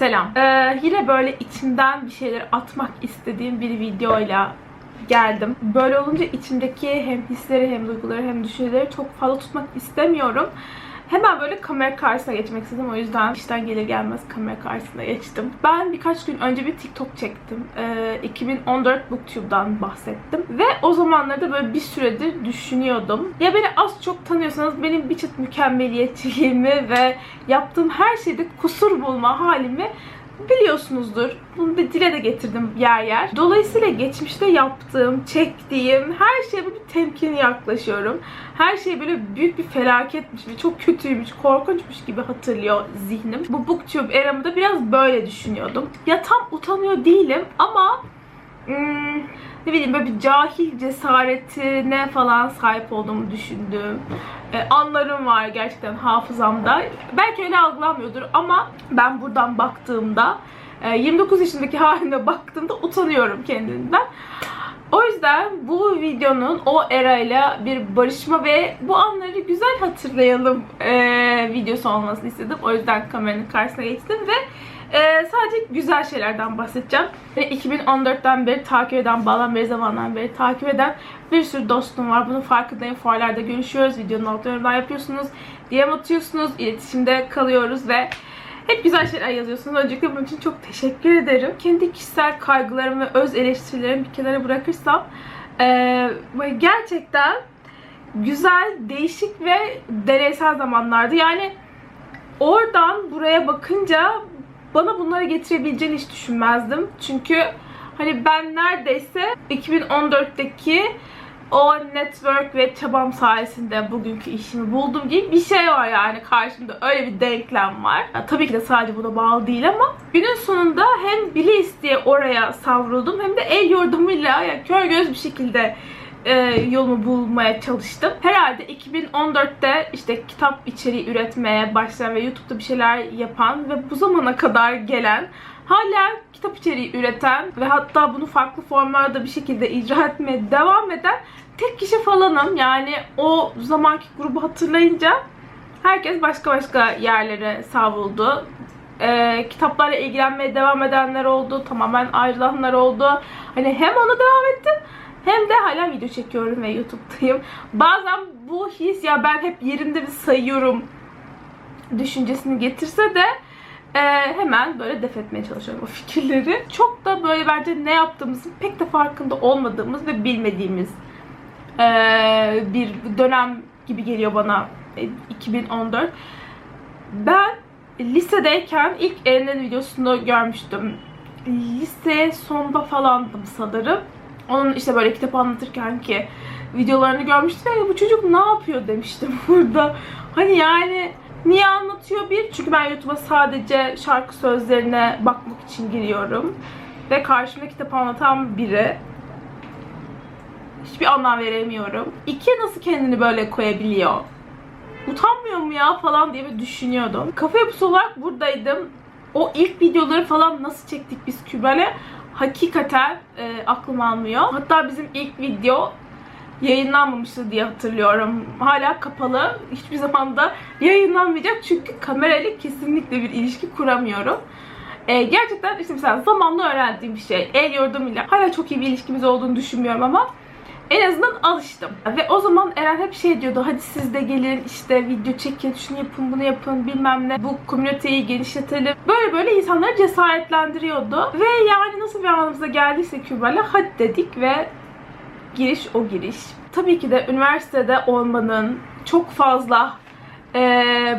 Selam. Ee, yine böyle içimden bir şeyler atmak istediğim bir videoyla geldim. Böyle olunca içimdeki hem hisleri hem duyguları hem düşünceleri çok fazla tutmak istemiyorum. Hemen böyle kamera karşısına geçmek istedim. O yüzden işten gelir gelmez kamera karşısına geçtim. Ben birkaç gün önce bir TikTok çektim. Ee, 2014 Booktube'dan bahsettim. Ve o zamanlarda böyle bir süredir düşünüyordum. Ya beni az çok tanıyorsanız benim bir çıt mükemmeliyetçiliğimi ve yaptığım her şeyde kusur bulma halimi biliyorsunuzdur. Bunu da dile de getirdim yer yer. Dolayısıyla geçmişte yaptığım, çektiğim her şeye bir temkinli yaklaşıyorum. Her şey böyle büyük bir felaketmiş ve çok kötüymüş, korkunçmuş gibi hatırlıyor zihnim. Bu booktube eramda biraz böyle düşünüyordum. Ya tam utanıyor değilim ama hmm, ne bileyim böyle bir cahil cesaretine falan sahip olduğumu düşündüğüm e, anlarım var gerçekten hafızamda. Belki öyle algılanmıyordur ama ben buradan baktığımda e, 29 yaşındaki haline baktığımda utanıyorum kendimden. O yüzden bu videonun o erayla bir barışma ve bu anları güzel hatırlayalım e, videosu olmasını istedim. O yüzden kameranın karşısına geçtim ve ee, sadece güzel şeylerden bahsedeceğim. Beni 2014'ten beri takip eden, bağlan beri zamandan beri takip eden bir sürü dostum var. Bunun farkındayım. Fuarlarda görüşüyoruz. Altına yorumlar yapıyorsunuz. DM atıyorsunuz. iletişimde kalıyoruz ve hep güzel şeyler yazıyorsunuz. Öncelikle bunun için çok teşekkür ederim. Kendi kişisel kaygılarım ve öz eleştirilerimi bir kenara bırakırsam ee, gerçekten güzel, değişik ve deneysel zamanlardı. Yani oradan buraya bakınca bana bunları getirebileceğini hiç düşünmezdim. Çünkü hani ben neredeyse 2014'teki o network ve çabam sayesinde bugünkü işimi buldum gibi bir şey var yani karşımda öyle bir denklem var. Ya, tabii ki de sadece buna bağlı değil ama günün sonunda hem bile isteye oraya savruldum hem de el yordamıyla yani kör göz bir şekilde e, yolumu bulmaya çalıştım. Herhalde 2014'te işte kitap içeriği üretmeye başlayan ve YouTube'da bir şeyler yapan ve bu zamana kadar gelen hala kitap içeriği üreten ve hatta bunu farklı formlarda bir şekilde icra etmeye devam eden tek kişi falanım. Yani o zamanki grubu hatırlayınca herkes başka başka yerlere savruldu. Ee, kitaplarla ilgilenmeye devam edenler oldu. Tamamen ayrılanlar oldu. Hani hem ona devam ettim hem de hala video çekiyorum ve YouTube'dayım. Bazen bu his ya ben hep yerimde bir sayıyorum düşüncesini getirse de e, hemen böyle def etmeye çalışıyorum o fikirleri. Çok da böyle bence ne yaptığımızın pek de farkında olmadığımız ve bilmediğimiz e, bir dönem gibi geliyor bana e, 2014. Ben lisedeyken ilk Eren'in videosunu görmüştüm. Lise sonunda falandım sanırım. Onun işte böyle kitap anlatırken ki videolarını görmüştüm ve bu çocuk ne yapıyor demiştim burada. Hani yani niye anlatıyor bir? Çünkü ben YouTube'a sadece şarkı sözlerine bakmak için giriyorum. Ve karşımda kitap anlatan biri. Hiçbir anlam veremiyorum. İki nasıl kendini böyle koyabiliyor? Utanmıyor mu ya falan diye bir düşünüyordum. Kafa yapısı olarak buradaydım. O ilk videoları falan nasıl çektik biz Kübra'yla hakikaten e, aklım almıyor. Hatta bizim ilk video yayınlanmamıştı diye hatırlıyorum. Hala kapalı. Hiçbir zaman da yayınlanmayacak çünkü kamerayla kesinlikle bir ilişki kuramıyorum. Ee, gerçekten işte mesela zamanla öğrendiğim bir şey. El yordamıyla hala çok iyi bir ilişkimiz olduğunu düşünmüyorum ama en azından alıştım. Ve o zaman Eren hep şey diyordu. Hadi siz de gelin işte video çekin, şunu yapın, bunu yapın bilmem ne. Bu komüniteyi genişletelim. Böyle böyle insanları cesaretlendiriyordu. Ve yani nasıl bir anımıza geldiyse Kübra'yla hadi dedik ve giriş o giriş. Tabii ki de üniversitede olmanın çok fazla e,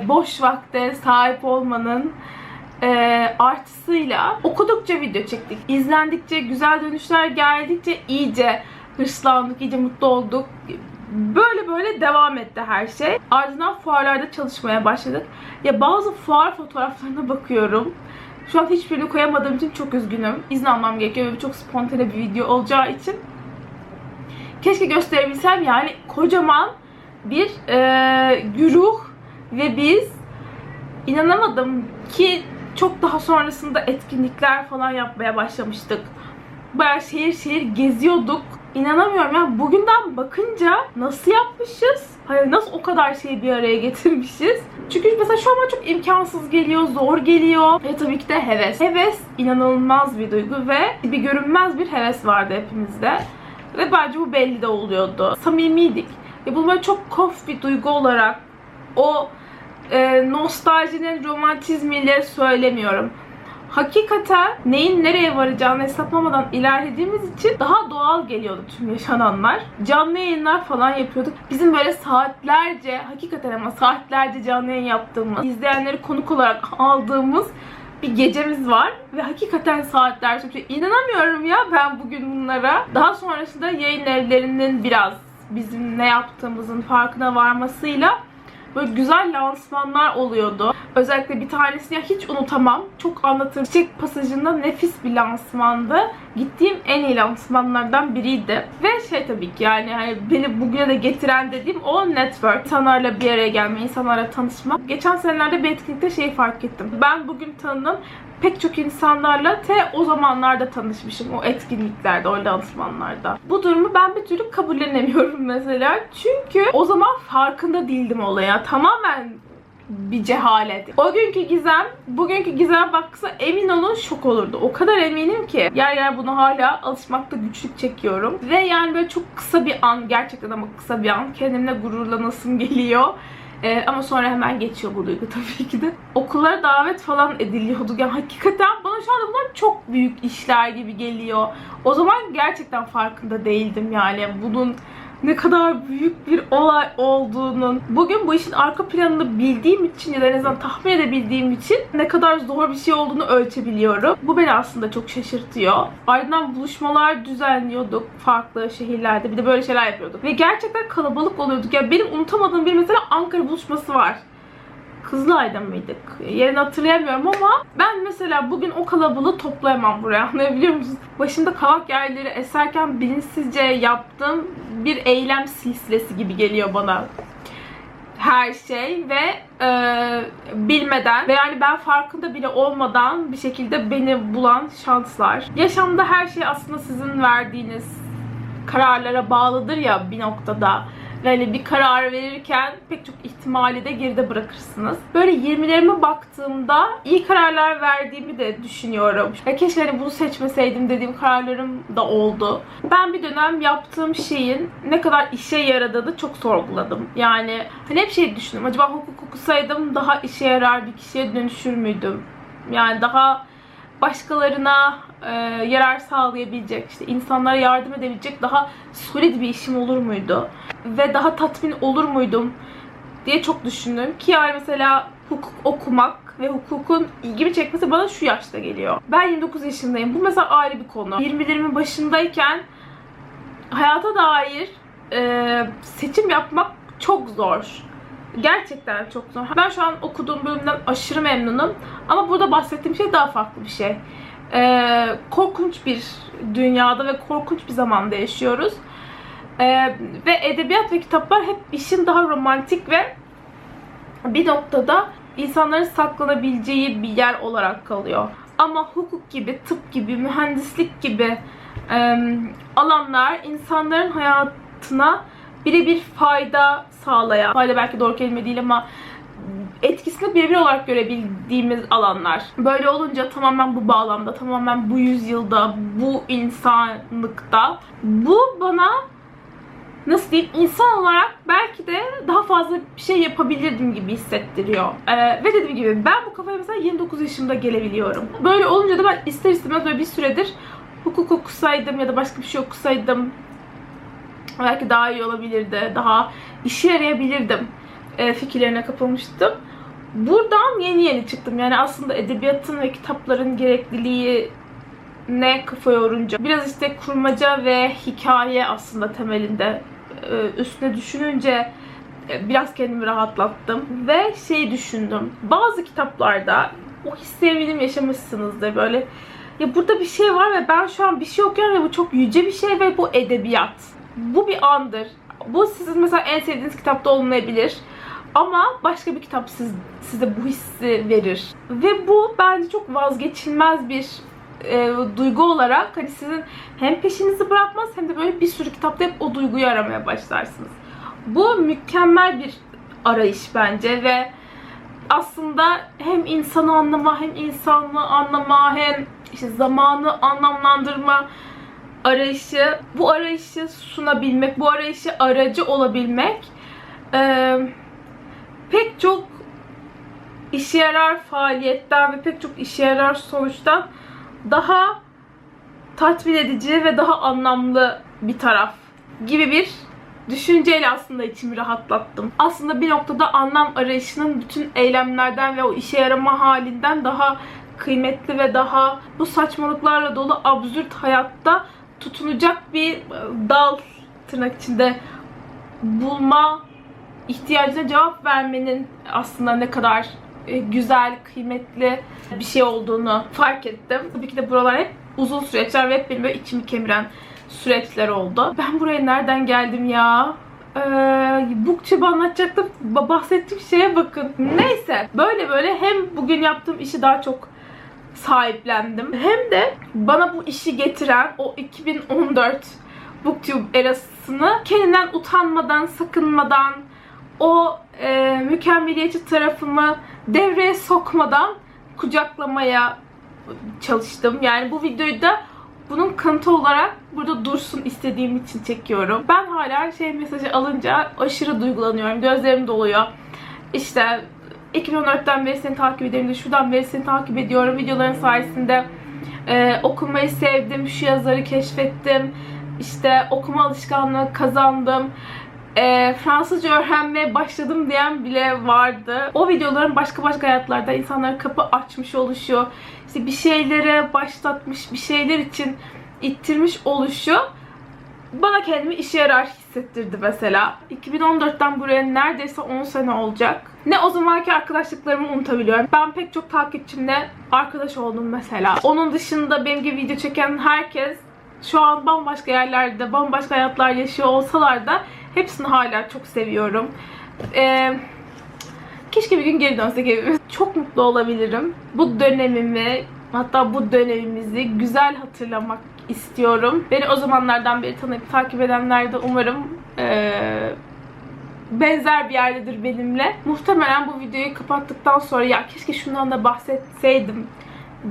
boş vakte sahip olmanın e, artısıyla okudukça video çektik. İzlendikçe, güzel dönüşler geldikçe iyice hırslandık, iyice mutlu olduk. Böyle böyle devam etti her şey. Ardından fuarlarda çalışmaya başladık. Ya bazı fuar fotoğraflarına bakıyorum. Şu an hiçbirini koyamadığım için çok üzgünüm. İzin almam gerekiyor ve çok spontane bir video olacağı için. Keşke gösterebilsem yani kocaman bir e, güruh ve biz inanamadım ki çok daha sonrasında etkinlikler falan yapmaya başlamıştık. Bayağı şehir şehir geziyorduk İnanamıyorum ya bugünden bakınca nasıl yapmışız? Hayır nasıl o kadar şeyi bir araya getirmişiz? Çünkü mesela şu an çok imkansız geliyor, zor geliyor. Ve tabii ki de heves. Heves inanılmaz bir duygu ve bir görünmez bir heves vardı hepimizde. Ve bence bu belli de oluyordu. Samimiydik. Ve bu böyle çok kof bir duygu olarak o e, nostaljinin romantizmiyle söylemiyorum hakikaten neyin nereye varacağını hesaplamadan ilerlediğimiz için daha doğal geliyordu tüm yaşananlar. Canlı yayınlar falan yapıyorduk. Bizim böyle saatlerce, hakikaten ama saatlerce canlı yayın yaptığımız, izleyenleri konuk olarak aldığımız bir gecemiz var ve hakikaten saatler sürüyor. İnanamıyorum ya ben bugün bunlara. Daha sonrasında yayın evlerinin biraz bizim ne yaptığımızın farkına varmasıyla böyle güzel lansmanlar oluyordu. Özellikle bir tanesini hiç unutamam. Çok anlatır. Çiçek pasajında nefis bir lansmandı. Gittiğim en iyi lansmanlardan biriydi. Ve şey tabii ki yani hani beni bugüne de getiren dediğim o network. İnsanlarla bir araya gelme, insanlarla tanışmak. Geçen senelerde bir etkinlikte şeyi fark ettim. Ben bugün tanıdığım pek çok insanlarla te o zamanlarda tanışmışım. O etkinliklerde, o lansmanlarda. Bu durumu ben bir türlü kabullenemiyorum mesela. Çünkü o zaman farkında değildim olaya. Tamamen bir cehalet. O günkü Gizem, bugünkü Gizem baksa emin olun şok olurdu. O kadar eminim ki. Yer yer bunu hala alışmakta güçlük çekiyorum. Ve yani böyle çok kısa bir an, gerçekten ama kısa bir an kendimle gururlanasım geliyor. Ee, ama sonra hemen geçiyor bu duygu tabii ki de. Okullara davet falan ediliyordu. Yani hakikaten bana şu anda bunlar çok büyük işler gibi geliyor. O zaman gerçekten farkında değildim yani. Bunun ne kadar büyük bir olay olduğunun. Bugün bu işin arka planını bildiğim için ya da en azından tahmin edebildiğim için ne kadar zor bir şey olduğunu ölçebiliyorum. Bu beni aslında çok şaşırtıyor. Ardından buluşmalar düzenliyorduk farklı şehirlerde. Bir de böyle şeyler yapıyorduk. Ve gerçekten kalabalık oluyorduk. Ya benim unutamadığım bir mesela Ankara buluşması var. Kızılay'da mıydık? Yerini hatırlayamıyorum ama ben mesela bugün o kalabalığı toplayamam buraya anlayabiliyor musunuz? Başımda kavak yerleri eserken bilinçsizce yaptığım bir eylem silsilesi gibi geliyor bana her şey ve e, bilmeden ve yani ben farkında bile olmadan bir şekilde beni bulan şanslar. Yaşamda her şey aslında sizin verdiğiniz kararlara bağlıdır ya bir noktada. Hani bir karar verirken pek çok ihtimali de geride bırakırsınız. Böyle 20'lerime baktığımda iyi kararlar verdiğimi de düşünüyorum. Ya keşke hani bunu seçmeseydim dediğim kararlarım da oldu. Ben bir dönem yaptığım şeyin ne kadar işe yaradığını çok sorguladım. Yani hani hep şey düşündüm. Acaba hukuk okusaydım daha işe yarar bir kişiye dönüşür müydüm? Yani daha başkalarına e, yarar sağlayabilecek, işte insanlara yardım edebilecek daha solid bir işim olur muydu? Ve daha tatmin olur muydum diye çok düşündüm. Ki yani mesela hukuk okumak ve hukukun ilgimi çekmesi bana şu yaşta geliyor. Ben 29 yaşındayım. Bu mesela ayrı bir konu. 20'lerimin başındayken hayata dair e, seçim yapmak çok zor. Gerçekten çok zor. Ben şu an okuduğum bölümden aşırı memnunum. Ama burada bahsettiğim şey daha farklı bir şey. Ee, korkunç bir dünyada ve korkunç bir zamanda yaşıyoruz. Ee, ve edebiyat ve kitaplar hep işin daha romantik ve bir noktada insanların saklanabileceği bir yer olarak kalıyor. Ama hukuk gibi, tıp gibi, mühendislik gibi e, alanlar insanların hayatına birebir fayda sağlayan, fayda belki doğru kelime değil ama etkisini birebir olarak görebildiğimiz alanlar. Böyle olunca tamamen bu bağlamda, tamamen bu yüzyılda, bu insanlıkta bu bana nasıl diyeyim insan olarak belki de daha fazla bir şey yapabilirdim gibi hissettiriyor. Ee, ve dediğim gibi ben bu kafaya mesela 29 yaşımda gelebiliyorum. Böyle olunca da ben ister istemez böyle bir süredir hukuk okusaydım ya da başka bir şey okusaydım belki daha iyi olabilirdi. Daha işe yarayabilirdim e, fikirlerine kapılmıştım. Buradan yeni yeni çıktım. Yani aslında edebiyatın ve kitapların gerekliliği ne kafa yorunca biraz işte kurmaca ve hikaye aslında temelinde e, üstüne düşününce e, biraz kendimi rahatlattım ve şey düşündüm. Bazı kitaplarda o hissi eminim yaşamışsınızdır böyle ya burada bir şey var ve ben şu an bir şey okuyorum ve bu çok yüce bir şey ve bu edebiyat. Bu bir andır. Bu sizin mesela en sevdiğiniz kitapta olmayabilir. Ama başka bir kitap siz, size bu hissi verir. Ve bu bence çok vazgeçilmez bir e, duygu olarak hani sizin hem peşinizi bırakmaz hem de böyle bir sürü kitapta hep o duyguyu aramaya başlarsınız. Bu mükemmel bir arayış bence ve aslında hem insanı anlama hem insanlığı anlama hem işte zamanı anlamlandırma arayışı, bu arayışı sunabilmek, bu arayışı aracı olabilmek eee, pek çok işe yarar faaliyetten ve pek çok işe yarar sonuçtan daha tatmin edici ve daha anlamlı bir taraf gibi bir düşünceyle aslında içimi rahatlattım. Aslında bir noktada anlam arayışının bütün eylemlerden ve o işe yarama halinden daha kıymetli ve daha bu saçmalıklarla dolu absürt hayatta tutunacak bir e, dal tırnak içinde bulma ihtiyacına cevap vermenin aslında ne kadar e, güzel, kıymetli bir şey olduğunu fark ettim. Tabii ki de buralar hep uzun süreçler ve hep benim böyle içimi kemiren süreçler oldu. Ben buraya nereden geldim ya? Ee, Booktube'u anlatacaktım. Ba- Bahsettiğim şeye bakın. Neyse. Böyle böyle hem bugün yaptığım işi daha çok sahiplendim. Hem de bana bu işi getiren o 2014 Booktube erasını kendinden utanmadan, sakınmadan, o e, mükemmeliyetçi tarafımı devreye sokmadan kucaklamaya çalıştım. Yani bu videoyu da bunun kanıtı olarak burada dursun istediğim için çekiyorum. Ben hala şey mesajı alınca aşırı duygulanıyorum. Gözlerim doluyor. İşte 2014'ten beri seni takip ederim, şuradan beri seni takip ediyorum. Videoların sayesinde e, okumayı sevdim, şu yazarı keşfettim. İşte okuma alışkanlığı kazandım. E, Fransızca öğrenmeye başladım diyen bile vardı. O videoların başka başka hayatlarda insanlara kapı açmış oluşu, işte bir şeylere başlatmış, bir şeyler için ittirmiş oluşu bana kendimi işe yarar hissettirdi mesela. 2014'ten buraya neredeyse 10 sene olacak. Ne o zamanki arkadaşlıklarımı unutabiliyorum. Ben pek çok takipçimle arkadaş oldum mesela. Onun dışında benim gibi video çeken herkes şu an bambaşka yerlerde, bambaşka hayatlar yaşıyor olsalar da hepsini hala çok seviyorum. Ee, keşke bir gün geri dönsek evimiz. Çok mutlu olabilirim. Bu dönemimi, hatta bu dönemimizi güzel hatırlamak istiyorum. Beni o zamanlardan beri tanıyıp takip edenler de umarım ee, benzer bir yerdedir benimle. Muhtemelen bu videoyu kapattıktan sonra ya keşke şundan da bahsetseydim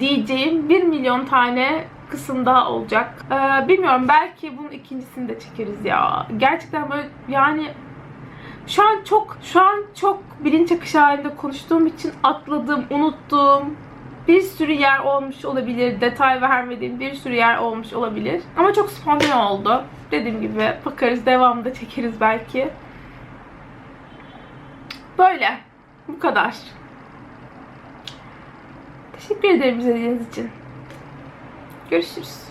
diyeceğim 1 milyon tane kısım daha olacak. Ee, bilmiyorum belki bunun ikincisini de çekeriz ya. Gerçekten böyle yani şu an çok şu an çok bilinç akışı halinde konuştuğum için atladığım, unuttuğum bir sürü yer olmuş olabilir. Detay vermediğim bir sürü yer olmuş olabilir. Ama çok spontane oldu. Dediğim gibi bakarız devamında çekeriz belki. Böyle. Bu kadar. Teşekkür ederim izlediğiniz için. Görüşürüz.